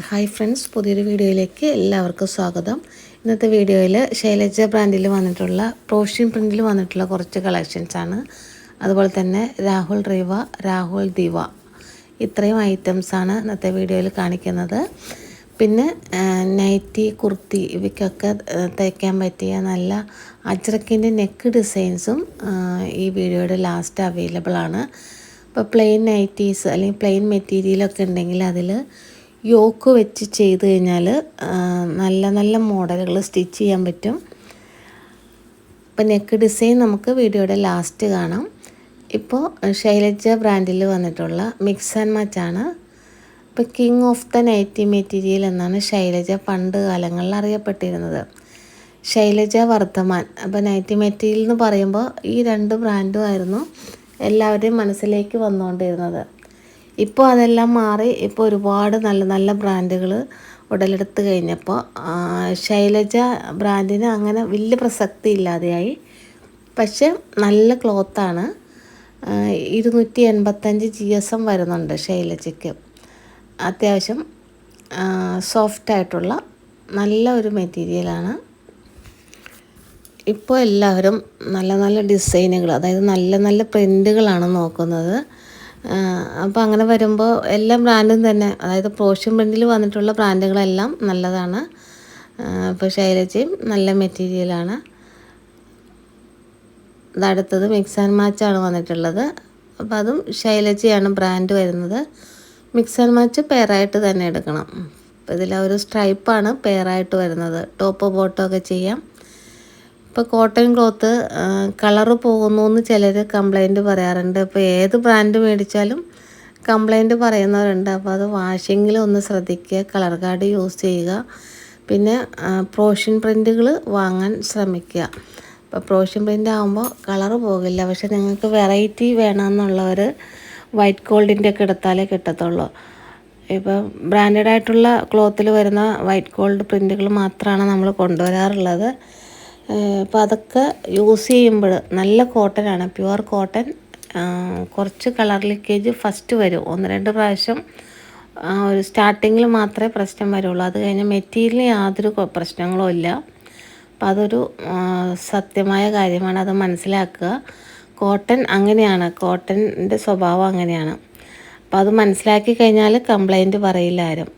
Hi friends പുതിയൊരു വീഡിയോയിലേക്ക് എല്ലാവർക്കും സ്വാഗതം. ഇന്നത്തെ വീഡിയോയിൽ ശൈലജ ബ്രാൻഡിൽ വന്നിട്ടുള്ള പ്രോഷ്യൻ പ്രിന്റിൽ വന്നിട്ടുള്ള കുറച്ച് കളക്ഷൻസ് ആണ്. അതുപോലെ തന്നെ രാഹുൽ റീവ രാഹുൽ ദിവ. ഇത്രയും ഐറ്റംസാണ് ഇന്നത്തെ വീഡിയോയിൽ കാണിക്കുന്നത്. പിന്നെ നൈറ്റി കുർത്തി ഇവയ്ക്കൊക്കെ തയ്ക്കാൻ പറ്റിയ നല്ല അജ്രക്കിന്റെ നെക്ക് ഡിസൈൻസും ഈ വീഡിയോയുടെ ലാസ്റ്റ് അവൈലബിൾ ആണ്. ഇപ്പോൾ പ്ലെയിൻ നൈറ്റീസ് അല്ലെങ്കിൽ പ്ലെയിൻ മെറ്റീരിയലൊക്കെ ഉണ്ടെങ്കിൽ അതിൽ യോക്ക് വെച്ച് ചെയ്ത് കഴിഞ്ഞാൽ നല്ല നല്ല മോഡലുകൾ സ്റ്റിച്ച് ചെയ്യാൻ പറ്റും. ഇപ്പം നെക്ക് ഡിസൈൻ നമുക്ക് വീഡിയോയുടെ ലാസ്റ്റ് കാണാം. ഇപ്പോൾ ശൈലജ ബ്രാൻഡിൽ വന്നിട്ടുള്ള മിക്സ് ആൻഡ് മച്ചാണ് ഇപ്പോൾ king of the nighty material എന്നാണ് ശൈലജ പണ്ട് കാലങ്ങളിൽ അറിയപ്പെട്ടിരുന്നത്. ശൈലജ വർദ്ധമാൻ. അപ്പോൾ നൈറ്റി മെറ്റീരിയൽ എന്ന് പറയുമ്പോൾ ഈ രണ്ട് ബ്രാൻഡും ആയിരുന്നു എല്ലാവരുടെയും മനസ്സിലേക്ക് വന്നുകൊണ്ടിരുന്നത്. ഇപ്പോൾ അതെല്ലാം മാറി. ഇപ്പോൾ ഒരുപാട് നല്ല നല്ല ബ്രാൻഡുകൾ ഉടലെടുത്ത് കഴിഞ്ഞപ്പോൾ ശൈലജ ബ്രാൻഡിന് അങ്ങനെ വലിയ പ്രസക്തി ഇല്ലാതെയായി. പക്ഷെ നല്ല ക്ലോത്താണ് ഇരുന്നൂറ്റി എൺപത്തഞ്ച് ജി എസ് എം വരുന്നുണ്ട് ശൈലജയ്ക്ക്. അത്യാവശ്യം സോഫ്റ്റായിട്ടുള്ള നല്ല ഒരു മെറ്റീരിയലാണ് ഇപ്പോൾ എല്ലാവരും നല്ല നല്ല ഡിസൈനുകൾ അതായത് നല്ല നല്ല പ്രിന്റുകളാണ് നോക്കുന്നത്. അപ്പോൾ അങ്ങനെ വരുമ്പോൾ എല്ലാ ബ്രാൻഡും തന്നെ അതായത് പ്രോഷ്യൻ ബ്രാൻഡിൽ വന്നിട്ടുള്ള ബ്രാൻഡുകളെല്ലാം നല്ലതാണ്. അപ്പോൾ ശൈലജയും നല്ല മെറ്റീരിയലാണ് ഇതടുത്തത് മിക്സ് ആൻഡ് മാച്ചാണ് വന്നിട്ടുള്ളത്. അപ്പോൾ അതും ശൈലജയാണ് ബ്രാൻഡ് വരുന്നത്. മിക്സ് ആൻഡ് മാച്ച് പെയറായിട്ട് തന്നെ എടുക്കണം. അപ്പോൾ ഇതിൽ ഒരു സ്ട്രൈപ്പാണ് പെയറായിട്ട് വരുന്നത്. ടോപ്പ് ബോട്ടോ ഒക്കെ ചെയ്യാം. ഇപ്പോൾ കോട്ടൺ ക്ലോത്ത് കളറ് പോകുന്നു എന്ന് ചിലർ കംപ്ലൈന്റ് പറയാറുണ്ട്. ഇപ്പോൾ ഏത് ബ്രാൻഡ് മേടിച്ചാലും കംപ്ലൈന്റ് പറയുന്നവരുണ്ട്. അപ്പോൾ അത് വാഷിങ്ങിൽ ഒന്ന് ശ്രദ്ധിക്കുക കളർ കാർഡ് യൂസ് ചെയ്യുക. പിന്നെ പ്രോഷൻ പ്രിന്റുകൾ വാങ്ങാൻ ശ്രമിക്കുക. അപ്പോൾ പ്രോഷൻ പ്രിന്റ് ആകുമ്പോൾ കളറ് പോകില്ല. പക്ഷെ നിങ്ങൾക്ക് വെറൈറ്റി വേണമെന്നുള്ളവർ വൈറ്റ് ഗോൾഡിന്റെ ഒക്കെ എടുത്താലേ കിട്ടത്തുള്ളൂ. ഇപ്പോൾ ബ്രാൻഡഡ് ആയിട്ടുള്ള ക്ലോത്തിൽ വരുന്ന വൈറ്റ് ഗോൾഡ് പ്രിന്റുകൾ മാത്രമാണ് നമ്മൾ കൊണ്ടുവരാറുള്ളത്. അപ്പോൾ അതൊക്കെ യൂസ് ചെയ്യുമ്പോൾ നല്ല കോട്ടനാണ് പ്യുവർ കോട്ടൺ കുറച്ച് കളർ ലീക്കേജ് ഫസ്റ്റ് വരും. ഒന്ന് രണ്ട് പ്രാവശ്യം ഒരു സ്റ്റാർട്ടിങ്ങിൽ മാത്രമേ പ്രശ്നം വരുള്ളൂ. അത് കഴിഞ്ഞ് മെറ്റീരിയലിന് യാതൊരു പ്രശ്നങ്ങളും ഇല്ല. അപ്പം അതൊരു സത്യമായ കാര്യമാണ്. അത് മനസ്സിലാക്കുക. കോട്ടൺ അങ്ങനെയാണ്. കോട്ടന്റെ സ്വഭാവം അങ്ങനെയാണ്. അപ്പം അത് മനസ്സിലാക്കി കഴിഞ്ഞാൽ കംപ്ലൈന്റ് പറയില്ല ആരും.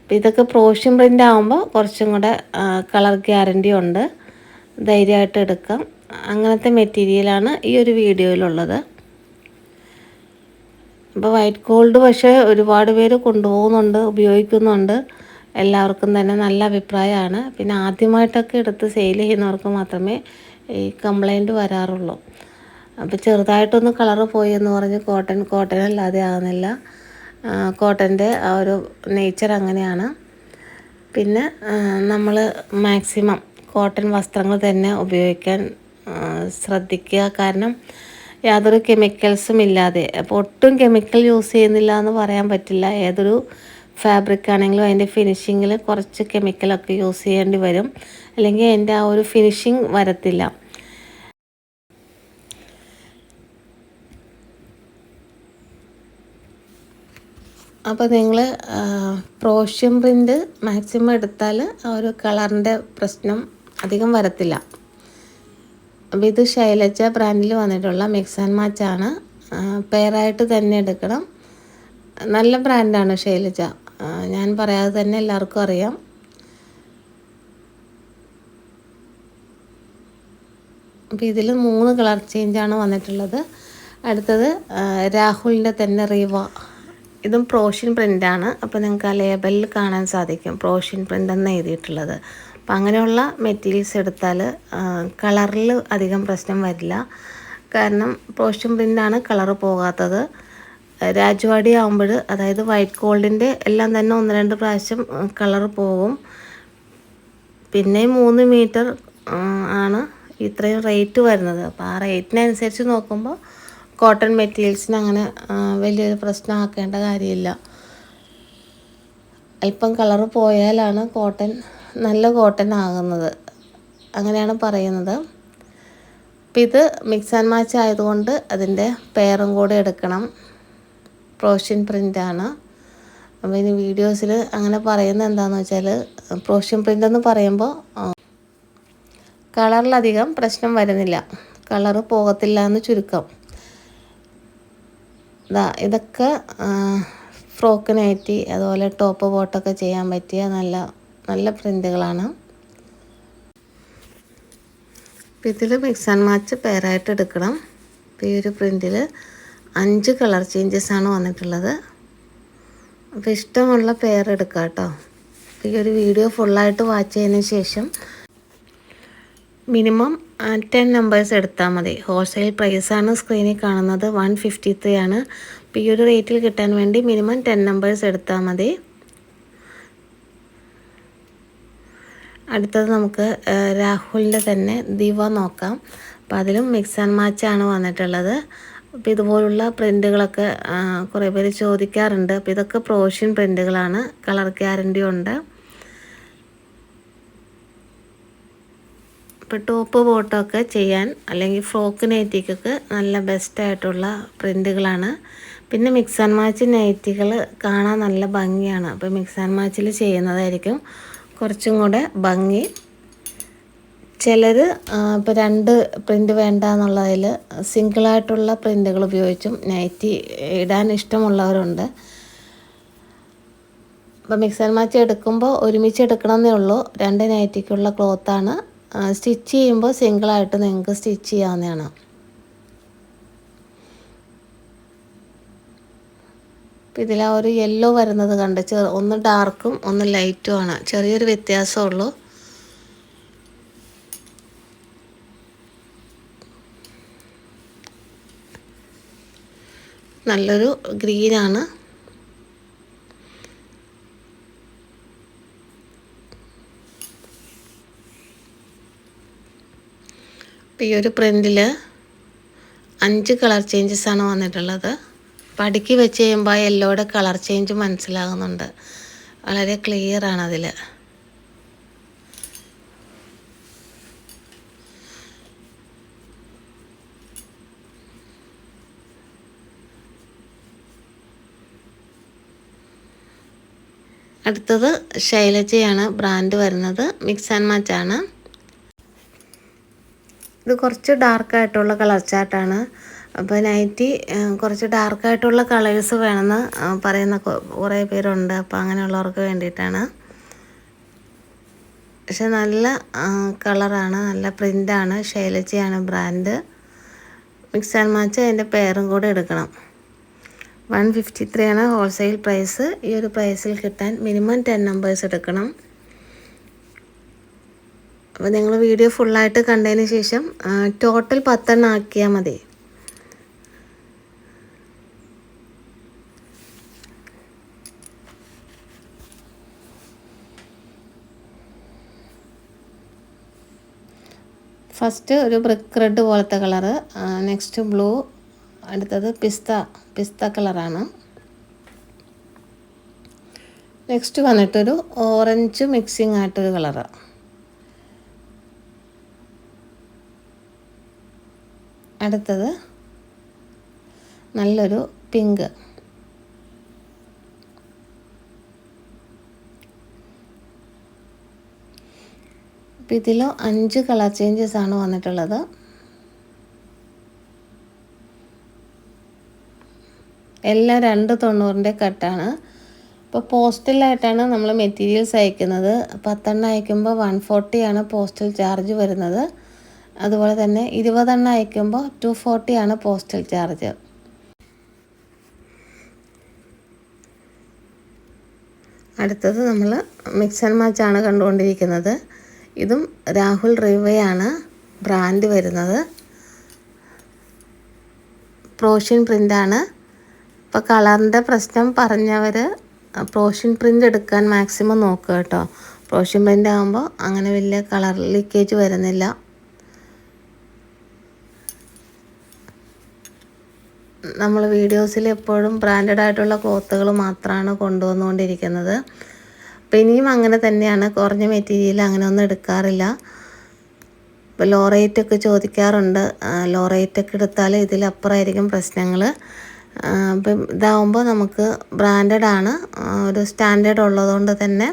അപ്പം ഇതൊക്കെ പ്രോഷ്യൻ പ്രിന്റ് ആകുമ്പോൾ കുറച്ചും കൂടെ കളർ ഗ്യാരണ്ടി ഉണ്ട്. ധൈര്യമായിട്ട് എടുക്കാം. അങ്ങനത്തെ മെറ്റീരിയലാണ് ഈ ഒരു വീഡിയോയിലുള്ളത്. അപ്പോൾ വൈറ്റ് ഗോൾഡ് പക്ഷേ ഒരുപാട് പേര് കൊണ്ടുപോകുന്നുണ്ട് ഉപയോഗിക്കുന്നുണ്ട്. എല്ലാവർക്കും തന്നെ നല്ല അഭിപ്രായമാണ്. പിന്നെ ആദ്യമായിട്ടൊക്കെ എടുത്ത് സെയിൽ ചെയ്യുന്നവർക്ക് മാത്രമേ ഈ കംപ്ലൈന്റ് വരാറുള്ളൂ. അപ്പോൾ ചെറുതായിട്ടൊന്ന് കളറ് പോയി എന്ന് പറഞ്ഞ് കോട്ടൺ കോട്ടൺ അല്ലാതെ ആകുന്നില്ല കോട്ടന്റെ ആ ഒരു നേച്ചർ അങ്ങനെയാണ്. പിന്നെ നമ്മൾ മാക്സിമം കോട്ടൺ വസ്ത്രങ്ങൾ തന്നെ ഉപയോഗിക്കാൻ ശ്രദ്ധിക്കുക. കാരണം യാതൊരു കെമിക്കൽസും ഇല്ലാതെ. അപ്പോൾ ഒട്ടും കെമിക്കൽ യൂസ് ചെയ്യുന്നില്ല എന്ന് പറയാൻ പറ്റില്ല. ഏതൊരു ഫാബ്രിക് ആണെങ്കിലും അതിന്റെ ഫിനിഷിങ്ങിൽ കുറച്ച് കെമിക്കലൊക്കെ യൂസ് ചെയ്യേണ്ടി വരും. അല്ലെങ്കിൽ അതിന്റെ ആ ഒരു ഫിനിഷിങ് വരത്തില്ല. അപ്പോൾ നിങ്ങൾ പ്രോഷ്യം പ്രിന്റ് മാക്സിമം എടുത്താൽ ആ ഒരു കളറിന്റെ പ്രശ്നം അധികം വരത്തില്ല. അപ്പോൾ ഇത് ശൈലജ ബ്രാൻഡിൽ വന്നിട്ടുള്ള മിക്സ് ആൻഡ് മാച്ച് മാച്ചാണ് പെയറായിട്ട് തന്നെ എടുക്കണം. നല്ല ബ്രാൻഡാണ് ശൈലജ. ഞാൻ പറയാതെ തന്നെ എല്ലാവർക്കും അറിയാം. അപ്പോൾ ഇതിൽ മൂന്ന് കളർ ചേഞ്ചാണ് വന്നിട്ടുള്ളത്. അടുത്തത് രാഹുലിന്റെ തന്നെ റിവ. ഇതും പ്രോഷ്യൻ പ്രിന്റാണ് അപ്പോൾ നിങ്ങൾക്ക് ആ ലേബലിൽ കാണാൻ സാധിക്കും. പ്രോഷ്യൻ പ്രിന്റ് എന്ന് എഴുതിയിട്ടുള്ളത്. അപ്പം അങ്ങനെയുള്ള മെറ്റീരിയൽസ് എടുത്താൽ കളറിൽ അധികം പ്രശ്നം വരില്ല. കാരണം പോഷൻ പ്രിന്റാണ് കളർ പോകാത്തത്. രാജവാടി ആകുമ്പോൾ അതായത് വൈറ്റ് ഗോൾഡിന്റെ എല്ലാം തന്നെ ഒന്ന് രണ്ട് പ്രാവശ്യം കളർ പോകും. പിന്നെ മൂന്ന് മീറ്റർ ആണ് ഇത്രയും റേറ്റ് വരുന്നത്. അപ്പോൾ ആ റേറ്റിനനുസരിച്ച് നോക്കുമ്പോൾ കോട്ടൺ മെറ്റീരിയൽസിന് അങ്ങനെ വലിയൊരു പ്രശ്നമാക്കേണ്ട കാര്യമില്ല. അല്പം കളറ് പോയാലാണ് കോട്ടൺ നല്ല കോട്ടൺ ആകുന്നത്. അങ്ങനെയാണ് പറയുന്നത്. അപ്പം ഇത് മിക്സ് ആൻഡ് മാച്ച് ആയതുകൊണ്ട് അതിന്റെ പെയറും കൂടെ എടുക്കണം. പ്രോഷ്യൻ പ്രിന്റാണ് അപ്പോൾ ഇനി വീഡിയോസിൽ അങ്ങനെ പറയുന്നത് എന്താണെന്ന് വെച്ചാൽ പ്രോഷ്യൻ പ്രിന്റ് എന്ന് പറയുമ്പോൾ കളറിലധികം പ്രശ്നം വരുന്നില്ല. കളറ് പോകത്തില്ല എന്ന് ചുരുക്കം. ഇതാ ഇതൊക്കെ ഫ്രോക്ക് നൈറ്റി അതുപോലെ ടോപ്പ് ബോട്ടൊക്കെ ചെയ്യാൻ പറ്റിയ നല്ല നല്ല പ്രിന്റുകളാണ് അപ്പോൾ ഇതിൽ മിക്സ് ആൻഡ് മാച്ച് പെയറായിട്ട് എടുക്കണം. അപ്പോൾ ഈ ഒരു പ്രിന്റിൽ അഞ്ച് കളർ ചേഞ്ചസ് ആണ് വന്നിട്ടുള്ളത്. അപ്പോൾ ഇഷ്ടമുള്ള പെയർ എടുക്കാം കേട്ടോ. ഈ ഒരു വീഡിയോ ഫുള്ളായിട്ട് വാച്ച് ചെയ്തതിന് ശേഷം മിനിമം ടെൻ നമ്പേഴ്സ് എടുത്താൽ മതി. ഹോൾസെയിൽ പ്രൈസാണ് സ്ക്രീനിൽ കാണുന്നത്. വൺ ഫിഫ്റ്റി ത്രീ ആണ്. അപ്പോൾ ഈ ഒരു റേറ്റിൽ കിട്ടാൻ വേണ്ടി മിനിമം ടെൻ നമ്പേഴ്സ് എടുത്താൽ മതി. അടുത്തത് നമുക്ക് രാഹുലിന്റെ തന്നെ ദിവ നോക്കാം. അപ്പം അതിലും മിക്സ് ആൻഡ് മാച്ചാണ് വന്നിട്ടുള്ളത്. അപ്പോൾ ഇതുപോലുള്ള പ്രിന്റുകളൊക്കെ കുറേ പേര് ചോദിക്കാറുണ്ട്. അപ്പോൾ ഇതൊക്കെ പ്രോഷ്യൻ പ്രിന്റുകളാണ് കളർ ഗ്യാരണ്ടി ഉണ്ട്. ഇപ്പോൾ ടോപ്പ് ബോട്ടമൊക്കെ ചെയ്യാൻ അല്ലെങ്കിൽ ഫ്രോക്ക് നൈറ്റിക്കൊക്കെ നല്ല ബെസ്റ്റായിട്ടുള്ള പ്രിന്റുകളാണ് പിന്നെ മിക്സ് ആൻഡ് മാച്ച് നൈറ്റികൾ കാണാൻ നല്ല ഭംഗിയാണ്. അപ്പോൾ മിക്സ് ആൻഡ് മാച്ചിൽ ചെയ്യുന്നതായിരിക്കും. കുറച്ചും കൂടെ ഭംഗി. ചിലർ ഇപ്പോൾ രണ്ട് പ്രിന്റ് വേണ്ട എന്നുള്ളതിൽ സിംഗിളായിട്ടുള്ള പ്രിന്റുകൾ ഉപയോഗിച്ചും നൈറ്റി ഇടാൻ ഇഷ്ടമുള്ളവരുണ്ട്. അപ്പോൾ മിക്സർ മാച്ച് എടുക്കുമ്പോൾ ഒരുമിച്ച് എടുക്കണമെന്നേ ഉള്ളൂ. രണ്ട് നൈറ്റിക്കുള്ള ക്ലോത്താണ്. സ്റ്റിച്ച് ചെയ്യുമ്പോൾ സിംഗിളായിട്ട് നിങ്ങൾക്ക് സ്റ്റിച്ച് ചെയ്യാവുന്നതാണ്. ഇതിൽ ആ ഒരു യെല്ലോ വരുന്നത് കണ്ട് ചെറു ഒന്ന് ഡാർക്കും ഒന്ന് ലൈറ്റും ആണ്. ചെറിയൊരു വ്യത്യാസമുള്ളൂ. നല്ലൊരു ഗ്രീനാണ് ഈ ഒരു പ്രിന്റിൽ അഞ്ച് കളർ ചേഞ്ചസ് ആണ് വന്നിട്ടുള്ളത്. അപ്പോൾ അടുക്കി വെച്ച് കഴിയുമ്പോൾ ആ യെല്ലോയുടെ കളർ ചേഞ്ച് മനസ്സിലാകുന്നുണ്ട്. വളരെ ക്ലിയർ ആണ് അതിൽ അടുത്തത് ശൈലജയാണ്. ബ്രാൻഡ് വരുന്നത്. മിക്സ് ആൻഡ് മാച്ച് ആണ്. ഇത് കുറച്ച് ഡാർക്കായിട്ടുള്ള കളർ ചാർട്ടാണ് അപ്പോൾ നൈറ്റി കുറച്ച് ഡാർക്കായിട്ടുള്ള കളേഴ്സ് വേണമെന്ന് പറയുന്ന കുറേ പേരുണ്ട്. അപ്പോൾ അങ്ങനെയുള്ളവർക്ക് വേണ്ടിയിട്ടാണ്. പക്ഷെ നല്ല കളറാണ് നല്ല പ്രിന്റാണ് ശൈലജയാണ് ബ്രാൻഡ് മിക്സ് ആൻഡ് മാച്ച് അതിന്റെ പേരും കൂടെ എടുക്കണം. വൺ ഫിഫ്റ്റി ത്രീ ആണ് ഹോൾസെയിൽ പ്രൈസ് ഈ ഒരു പ്രൈസിൽ കിട്ടാൻ മിനിമം ടെൻ നമ്പേഴ്സ് എടുക്കണം. അപ്പോൾ നിങ്ങൾ വീഡിയോ ഫുള്ളായിട്ട് കണ്ടതിന് ശേഷം ടോട്ടൽ പത്തെണ്ണം ആക്കിയാൽ മതി. ഫസ്റ്റ് ഒരു ബ്രിക്ക് റെഡ് പോലത്തെ കളറ് നെക്സ്റ്റ് ബ്ലൂ അടുത്തത് പിസ്ത പിസ്ത കളറാണ്. നെക്സ്റ്റ് വന്നിട്ടൊരു ഓറഞ്ച് മിക്സിങ് ആയിട്ടൊരു കളറ്. അടുത്തത് നല്ലൊരു പിങ്ക്. അപ്പം ഇതിൽ അഞ്ച് കളർ ചേഞ്ചസ് ആണ് വന്നിട്ടുള്ളത്. എല്ലാം രണ്ട് തൊണ്ണൂറിന്റെ കട്ടാണ് ഇപ്പോൾ പോസ്റ്റലായിട്ടാണ് നമ്മൾ മെറ്റീരിയൽസ് അയക്കുന്നത്. പത്തെണ്ണം അയക്കുമ്പോൾ വൺ ഫോർട്ടിയാണ് പോസ്റ്റൽ ചാർജ് വരുന്നത്. അതുപോലെ തന്നെ ഇരുപതെണ്ണം അയക്കുമ്പോൾ ടു ഫോർട്ടിയാണ് പോസ്റ്റൽ ചാർജ് അടുത്തത് നമ്മൾ മിക്സ് ആൻഡ് മാച്ചാണ് കണ്ടുകൊണ്ടിരിക്കുന്നത്. ഇതും രാഹുൽ റിവയാണ് ബ്രാൻഡ് വരുന്നത്. പ്രോഷ്യൻ പ്രിന്റാണ് ഇപ്പോൾ കളറിന്റെ പ്രശ്നം പറഞ്ഞവർ പ്രോഷ്യൻ പ്രിന്റ് എടുക്കാൻ മാക്സിമം നോക്കുക കേട്ടോ. പ്രോഷ്യൻ പ്രിന്റ് ആകുമ്പോൾ അങ്ങനെ വലിയ കളർ ലീക്കേജ് വരുന്നില്ല. നമ്മൾ വീഡിയോസിൽ എപ്പോഴും ബ്രാൻഡഡ് ആയിട്ടുള്ള ക്ലോത്തുകൾ മാത്രമാണ് കൊണ്ടുവന്നുകൊണ്ടിരിക്കുന്നത്. അപ്പം ഇനിയും അങ്ങനെ തന്നെയാണ്. കുറഞ്ഞ മെറ്റീരിയൽ അങ്ങനെ ഒന്നും എടുക്കാറില്ല. ഇപ്പോൾ ലോ ഒക്കെ ചോദിക്കാറുണ്ട്. ലോ ഒക്കെ എടുത്താൽ ഇതിലപ്പുറമായിരിക്കും പ്രശ്നങ്ങൾ അപ്പം ഇതാവുമ്പോൾ നമുക്ക് ബ്രാൻഡഡ് ആണ്. ഒരു സ്റ്റാൻഡേർഡ് ഉള്ളതുകൊണ്ട് തന്നെ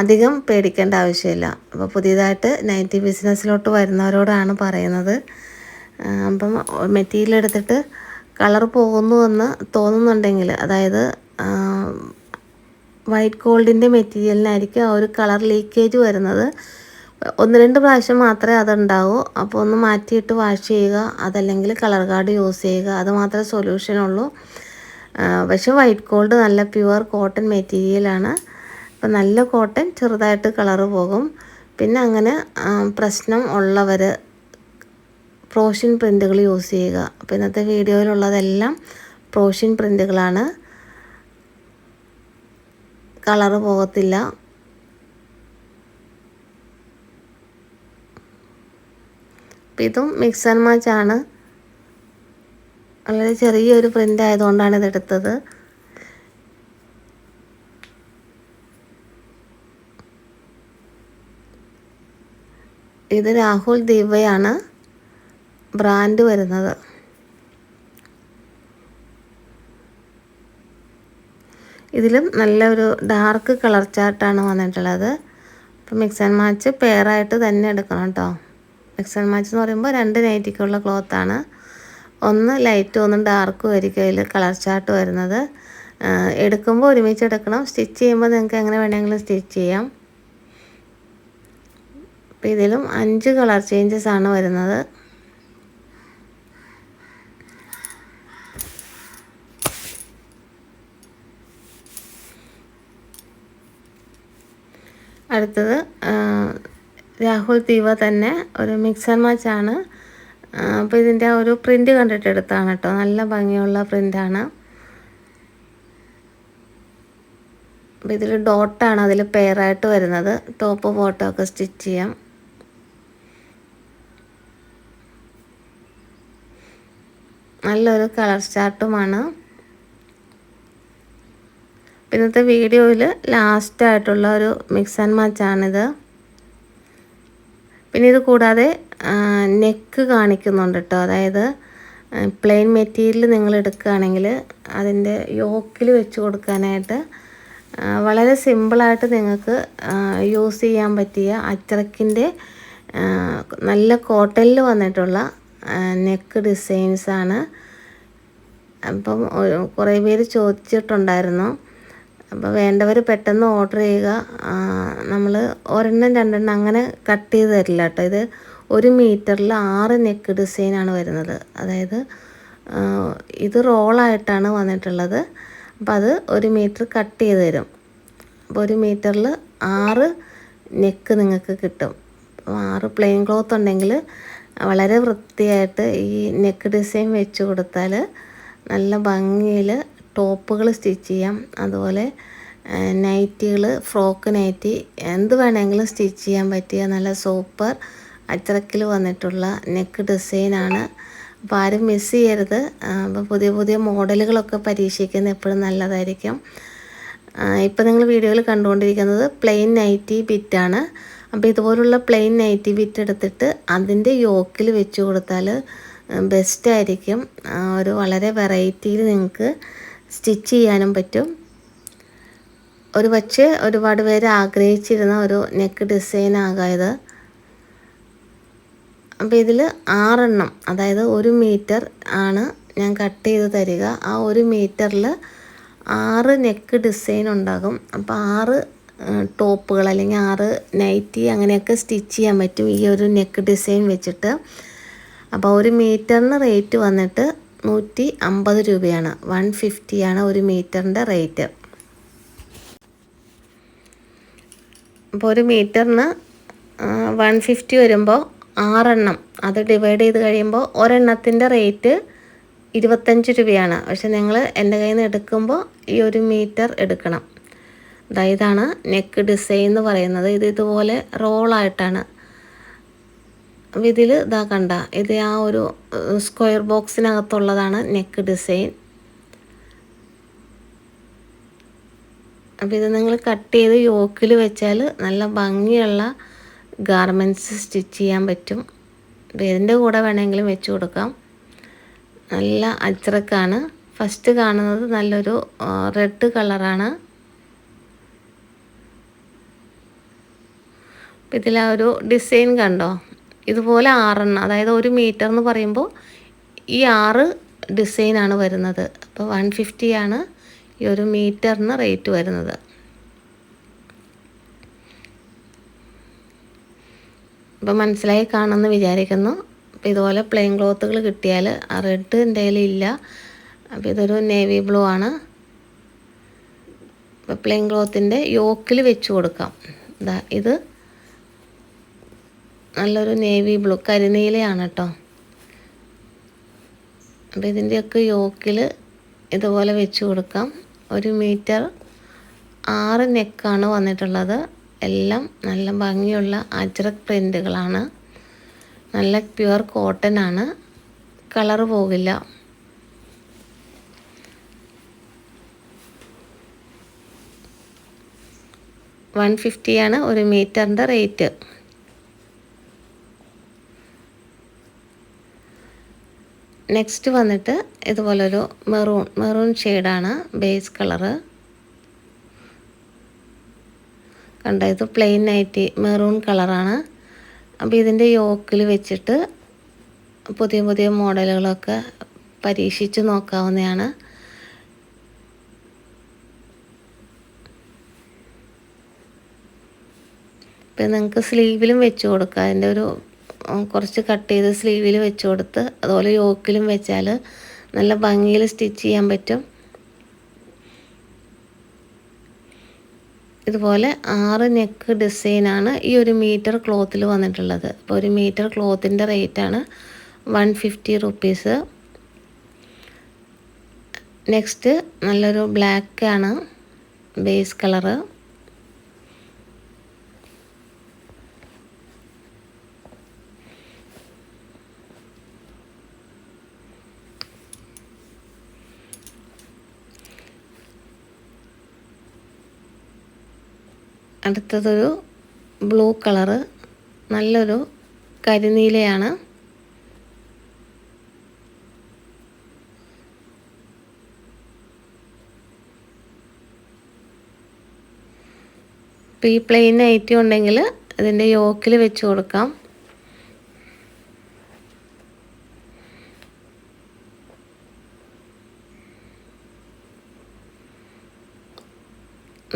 അധികം പേടിക്കേണ്ട ആവശ്യമില്ല. അപ്പോൾ പുതിയതായിട്ട് നൈറ്റി ബിസിനസ്സിലോട്ട് വരുന്നവരോടാണ് പറയുന്നത്. അപ്പം മെറ്റീരിയൽ എടുത്തിട്ട് കളർ പോകുന്നു എന്ന് തോന്നുന്നുണ്ടെങ്കിൽ അതായത് വൈറ്റ് ഗോൾഡിന്റെ മെറ്റീരിയലിനായിരിക്കും ആ ഒരു കളർ ലീക്കേജ് വരുന്നത്. ഒന്ന് രണ്ട് പ്രാവശ്യം മാത്രമേ അതുണ്ടാവൂ. അപ്പോൾ ഒന്ന് മാറ്റിയിട്ട് വാഷ് ചെയ്യുക അതല്ലെങ്കിൽ കളർ കാർഡ് യൂസ് ചെയ്യുക. അത് മാത്രമേ സൊല്യൂഷൻ ഉള്ളൂ. പക്ഷേ വൈറ്റ് ഗോൾഡ് നല്ല പ്യുവർ കോട്ടൺ മെറ്റീരിയലാണ് അപ്പം നല്ല കോട്ടൺ ചെറുതായിട്ട് കളറ് പോകും. പിന്നെ അങ്ങനെ പ്രശ്നം ഉള്ളവർ പ്രോഷ്യൻ പ്രിന്റുകൾ യൂസ് ചെയ്യുക. അപ്പോൾ ഇന്നത്തെ വീഡിയോയിലുള്ളതെല്ലാം പ്രോഷ്യൻ പ്രിന്റുകളാണ് കളറ് പോകത്തില്ല. ഇതും മിക്സ് ആൻഡ് മാച്ച് ആണ്. വളരെ ചെറിയൊരു പ്രിന്റ് ആയതുകൊണ്ടാണ് ഇതെടുത്തത് ഇത് രാഹുൽ ദീപയാണ് ബ്രാൻഡ് വരുന്നത്. ഇതിലും നല്ലൊരു ഡാർക്ക് കളർ ചാർട്ടാണ് വന്നിട്ടുള്ളത്. അപ്പോൾ മിക്സ് ആൻഡ് മാച്ച് പെയറായിട്ട് തന്നെ എടുക്കണം കേട്ടോ മിക്സ് ആൻഡ് മാച്ച് എന്ന് പറയുമ്പോൾ രണ്ട് നൈറ്റിക്കുള്ള ക്ലോത്താണ് ഒന്ന് ലൈറ്റും ഒന്ന് ഡാർക്കും ആയിരിക്കും അതിൽ കളർ ചാർട്ട് വരുന്നത്. എടുക്കുമ്പോൾ ഒരുമിച്ച് എടുക്കണം. സ്റ്റിച്ച് ചെയ്യുമ്പോൾ നിങ്ങൾക്ക് എങ്ങനെ വേണമെങ്കിലും സ്റ്റിച്ച് ചെയ്യാം. അപ്പോൾ ഇതിലും അഞ്ച് കളർ ചേഞ്ചസ് ആണ് വരുന്നത്. അടുത്തത് രാഹുൽ തീവ തന്നെ ഒരു മിക്സർ ആൻഡ് മാച്ച് ആണ്. അപ്പോൾ ഇതിന്റെ ഒരു പ്രിന്റ് കണ്ടിട്ട് എടുത്താണ് കേട്ടോ നല്ല ഭംഗിയുള്ള പ്രിന്റാണ് അപ്പോൾ ഇതിൽ ഡോട്ടാണ് അതിൽ പെയറായിട്ട് വരുന്നത്. ടോപ്പ് ബോട്ടോ ഒക്കെ സ്റ്റിച്ച് ചെയ്യാം. നല്ലൊരു കളർ ചാർട്ടുമാണ് ഇന്നത്തെ വീഡിയോയിൽ ലാസ്റ്റായിട്ടുള്ള ഒരു മിക്സ് ആൻഡ് മാച്ചാണിത് പിന്നെ ഇത് കൂടാതെ നെക്ക് കാണിക്കുന്നുണ്ട് കേട്ടോ അതായത് പ്ലെയിൻ മെറ്റീരിയൽ നിങ്ങൾ എടുക്കുകയാണെങ്കിൽ അതിന്റെ യോക്കിൽ വെച്ച് കൊടുക്കാനായിട്ട് വളരെ സിമ്പിളായിട്ട് നിങ്ങൾക്ക് യൂസ് ചെയ്യാൻ പറ്റിയ അച്ചറക്കിന്റെ നല്ല കോട്ടണിൽ വന്നിട്ടുള്ള നെക്ക് ഡിസൈൻസാണ് അപ്പം കുറേ പേര് ചോദിച്ചിട്ടുണ്ടായിരുന്നു. അപ്പോൾ വേണ്ടവർ പെട്ടെന്ന് ഓർഡർ ചെയ്യുക. നമ്മൾ ഒരെണ്ണം രണ്ടെണ്ണം അങ്ങനെ കട്ട് ചെയ്ത് തരില്ല കേട്ടോ ഇത് ഒരു മീറ്ററിൽ ആറ് നെക്ക് ഡിസൈനാണ് വരുന്നത്. അതായത് ഇത് റോളായിട്ടാണ് വന്നിട്ടുള്ളത്. അപ്പം അത് ഒരു മീറ്റർ കട്ട് ചെയ്ത് തരും. അപ്പോൾ ഒരു മീറ്ററിൽ ആറ് നെക്ക് നിങ്ങൾക്ക് കിട്ടും. ആറ് പ്ലെയിൻ ക്ലോത്ത് ഉണ്ടെങ്കിൽ വളരെ വൃത്തിയായിട്ട് ഈ നെക്ക് ഡിസൈൻ വെച്ച് കൊടുത്താൽ നല്ല ഭംഗിയിൽ ടോപ്പുകൾ സ്റ്റിച്ച് ചെയ്യാം. അതുപോലെ നൈറ്റികൾ ഫ്രോക്ക് നൈറ്റി എന്ത് വേണമെങ്കിലും സ്റ്റിച്ച് ചെയ്യാൻ പറ്റിയ നല്ല സൂപ്പർ അച്ചറക്കിൽ വന്നിട്ടുള്ള നെക്ക് ഡിസൈനാണ് അപ്പോൾ ആരും മിസ് ചെയ്യരുത്. അപ്പോൾ പുതിയ പുതിയ മോഡലുകളൊക്കെ പരീക്ഷിക്കുന്നത് എപ്പോഴും നല്ലതായിരിക്കും. ഇപ്പോൾ നിങ്ങൾ വീഡിയോയിൽ കണ്ടുകൊണ്ടിരിക്കുന്നത് പ്ലെയിൻ നൈറ്റി ബിറ്റാണ് അപ്പോൾ ഇതുപോലുള്ള പ്ലെയിൻ നൈറ്റി ബിറ്റ് എടുത്തിട്ട് അതിന്റെ യോക്കിൽ വെച്ച് കൊടുത്താൽ ബെസ്റ്റായിരിക്കും ഒരു വളരെ വെറൈറ്റിയിൽ നിങ്ങൾക്ക് സ്റ്റിച്ച് ചെയ്യാനും പറ്റും. ഒരു പക്ഷേ ഒരുപാട് പേര് ആഗ്രഹിച്ചിരുന്ന ഒരു നെക്ക് ഡിസൈൻ ആകായത്. അപ്പോൾ ഇതിൽ ആറെണ്ണം അതായത് ഒരു മീറ്റർ ആണ് ഞാൻ കട്ട് ചെയ്ത് തരിക. ആ ഒരു മീറ്ററിൽ ആറ് നെക്ക് ഡിസൈൻ ഉണ്ടാകും. അപ്പോൾ ആറ് ടോപ്പുകൾ അല്ലെങ്കിൽ ആറ് നൈറ്റി അങ്ങനെയൊക്കെ സ്റ്റിച്ച് ചെയ്യാൻ പറ്റും ഈ ഒരു നെക്ക് ഡിസൈൻ വെച്ചിട്ട്. അപ്പോൾ ഒരു മീറ്ററിന് റേറ്റ് വന്നിട്ട് നൂറ്റി അമ്പത് രൂപയാണ് വൺ ഫിഫ്റ്റിയാണ് ഒരു മീറ്ററിന്റെ റേറ്റ് അപ്പോൾ ഒരു മീറ്ററിന് വൺ ഫിഫ്റ്റി വരുമ്പോൾ ആറെണ്ണം. അത് ഡിവൈഡ് ചെയ്ത് കഴിയുമ്പോൾ ഒരെണ്ണത്തിന്റെ റേറ്റ് ഇരുപത്തഞ്ച് രൂപയാണ്. പക്ഷെ നിങ്ങൾ എന്റെ കയ്യിൽ നിന്ന് എടുക്കുമ്പോൾ ഈ ഒരു മീറ്റർ എടുക്കണം. ഇതാണ് നെക്ക് ഡിസൈൻ എന്ന് പറയുന്നത്. ഇത് ഇതുപോലെ റോളായിട്ടാണ് ഇതിൽ ഇതാ കണ്ട. ഇത് ആ ഒരു സ്ക്വയർ ബോക്സിനകത്തുള്ളതാണ് നെക്ക് ഡിസൈൻ അപ്പോൾ ഇത് നിങ്ങൾ കട്ട് ചെയ്ത് യോക്കിൽ വെച്ചാൽ നല്ല ഭംഗിയുള്ള ഗാർമെന്റ്സ് സ്റ്റിച്ച് ചെയ്യാൻ പറ്റും. അപ്പോൾ ഇതിന്റെ കൂടെ വേണമെങ്കിലും വെച്ച് കൊടുക്കാം. നല്ല അജ്രക്കാണ്. ഫസ്റ്റ് കാണുന്നത് നല്ലൊരു റെഡ് കളറാണ് ഇതിൽ ഒരു ഡിസൈൻ കണ്ടോ? ഇതുപോലെ ആറെണ്ണം അതായത് ഒരു മീറ്റർ എന്ന് പറയുമ്പോൾ ഈ ആറ് ഡിസൈനാണ് വരുന്നത്. അപ്പോൾ വൺ ഫിഫ്റ്റിയാണ് ഈ ഒരു മീറ്ററിന് റേറ്റ് വരുന്നത്. അപ്പോൾ മനസ്സിലായി കാണുമെന്ന് വിചാരിക്കുന്നു. അപ്പോൾ ഇതുപോലെ പ്ലെയിൻ ക്ലോത്തുകൾ കിട്ടിയാൽ ആ റെഡ് എന്തെങ്കിലും ഇല്ല. അപ്പോൾ ഇതൊരു നേവി ബ്ലൂ ആണ്. അപ്പോൾ പ്ലെയിൻ ക്ലോത്തിന്റെ യോക്കിൽ വെച്ച് കൊടുക്കാം. ഇതാ ഇത് നല്ലൊരു നേവി ബ്ലൂ കരിനീലയാണ് കേട്ടോ. അപ്പോൾ ഇതിന്റെയൊക്കെ യോക്കിൽ ഇതുപോലെ വെച്ച് കൊടുക്കാം. ഒരു മീറ്റർ ആറ് നെക്കാണ് വന്നിട്ടുള്ളത്. എല്ലാം നല്ല ഭംഗിയുള്ള അജ്രക് പ്രിന്റുകളാണ് നല്ല പ്യുവർ കോട്ടൺ ആണ് കളർ പോകില്ല. വൺ ഫിഫ്റ്റിയാണ് ഒരു മീറ്ററിന്റെ റേറ്റ്. നെക്സ്റ്റ് വന്നിട്ട് ഇതുപോലൊരു മെറൂൺ മെറൂൺ ഷെയ്ഡാണ് ബേസ് കളറ് കണ്ട ഇത് പ്ലെയിൻ നൈറ്റി മെറൂൺ കളറാണ് അപ്പോൾ ഇതിന്റെ യോക്കിൽ വെച്ചിട്ട് പുതിയ പുതിയ മോഡലുകളൊക്കെ പരീക്ഷിച്ച് നോക്കാവുന്നതാണ്. ഇപ്പം നിങ്ങൾക്ക് സ്ലീവിലും വെച്ച് കൊടുക്കാം. അതിന്റെ ഒരു കുറച്ച് കട്ട് ചെയ്ത് സ്ലീവിൽ വെച്ച് കൊടുത്ത് അതുപോലെ യോക്കിലും വെച്ചാൽ നല്ല ഭംഗിയിൽ സ്റ്റിച്ച് ചെയ്യാൻ പറ്റും. ഇതുപോലെ ആറ് നെക്ക് ഡിസൈനാണ് ഈ ഒരു മീറ്റർ ക്ലോത്തിൽ വന്നിട്ടുള്ളത്. അപ്പോൾ ഒരു മീറ്റർ ക്ലോത്തിന്റെ റേറ്റാണ് വൺ ഫിഫ്റ്റി റുപ്പീസ് നെക്സ്റ്റ് നല്ലൊരു ബ്ലാക്ക് ആണ് ബേസ് കളറ് അടുത്തതൊരു ബ്ലൂ കളറ് നല്ലൊരു കരിനീലയാണ്. ഇപ്പോൾ ഈ പ്ലെയിൻ നൈറ്റി ഉണ്ടെങ്കിൽ അതിന്റെ യോക്കിൽ വെച്ച് കൊടുക്കാം.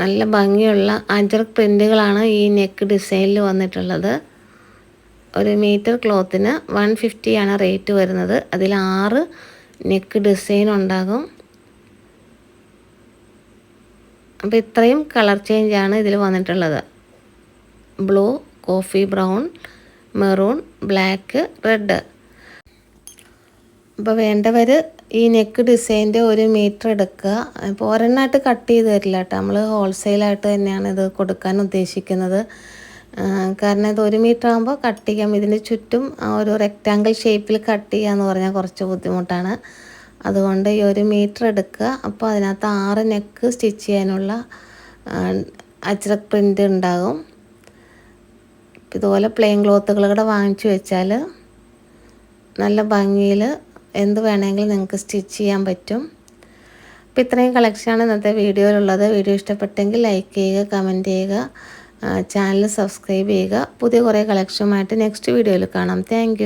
നല്ല ഭംഗിയുള്ള അജർക്ക് പ്രിന്റുകളാണ് ഈ നെക്ക് ഡിസൈനിൽ വന്നിട്ടുള്ളത്. ഒരു മീറ്റർ ക്ലോത്തിന് വൺ ഫിഫ്റ്റിയാണ് റേറ്റ് വരുന്നത്. അതിൽ ആറ് നെക്ക് ഡിസൈൻ ഉണ്ടാകും. അപ്പോൾ ഇത്രയും കളർ ചേഞ്ചാണ് ഇതിൽ വന്നിട്ടുള്ളത്. Blue coffee brown maroon black red അപ്പോൾ വേണ്ടവർ ഈ നെക്ക് ഡിസൈന്റെ ഒരു മീറ്റർ എടുക്കുക. ഇപ്പോൾ ഒരെണ്ണമായിട്ട് കട്ട് ചെയ്ത് തരില്ല കേട്ടോ നമ്മൾ ഹോൾസെയിലായിട്ട് തന്നെയാണ് ഇത് കൊടുക്കാൻ ഉദ്ദേശിക്കുന്നത്. കാരണം ഇത് ഒരു മീറ്റർ ആകുമ്പോൾ കട്ട് ചെയ്യാം. ഇതിന്റെ ചുറ്റും ഒരു റെക്റ്റാങ്കിൾ ഷേപ്പിൽ കട്ട് ചെയ്യുക എന്ന് പറഞ്ഞാൽ കുറച്ച് ബുദ്ധിമുട്ടാണ്. അതുകൊണ്ട് ഈ ഒരു മീറ്റർ എടുക്കുക. അപ്പോൾ അതിനകത്ത് ആറ് നെക്ക് സ്റ്റിച്ച് ചെയ്യാനുള്ള അജ്രക് പ്രിന്റ് ഉണ്ടാകും. ഇതുപോലെ പ്ലെയിൻ ക്ലോത്തുകൾ കൂടെ വാങ്ങിച്ചു വെച്ചാൽ നല്ല ഭംഗിയിൽ എന്ത് വേണമെങ്കിലും നിങ്ങൾക്ക് സ്റ്റിച്ച് ചെയ്യാൻ പറ്റും. അപ്പോൾ ഇത്രയും കളക്ഷനാണ് ഇന്നത്തെ വീഡിയോയിലുള്ളത്. വീഡിയോ ഇഷ്ടപ്പെട്ടെങ്കിൽ ലൈക്ക് ചെയ്യുക കമന്റ് ചെയ്യുക ചാനൽ സബ്സ്ക്രൈബ് ചെയ്യുക. പുതിയ കുറേ കളക്ഷനുമായിട്ട് നെക്സ്റ്റ് വീഡിയോയിൽ കാണാം. താങ്ക്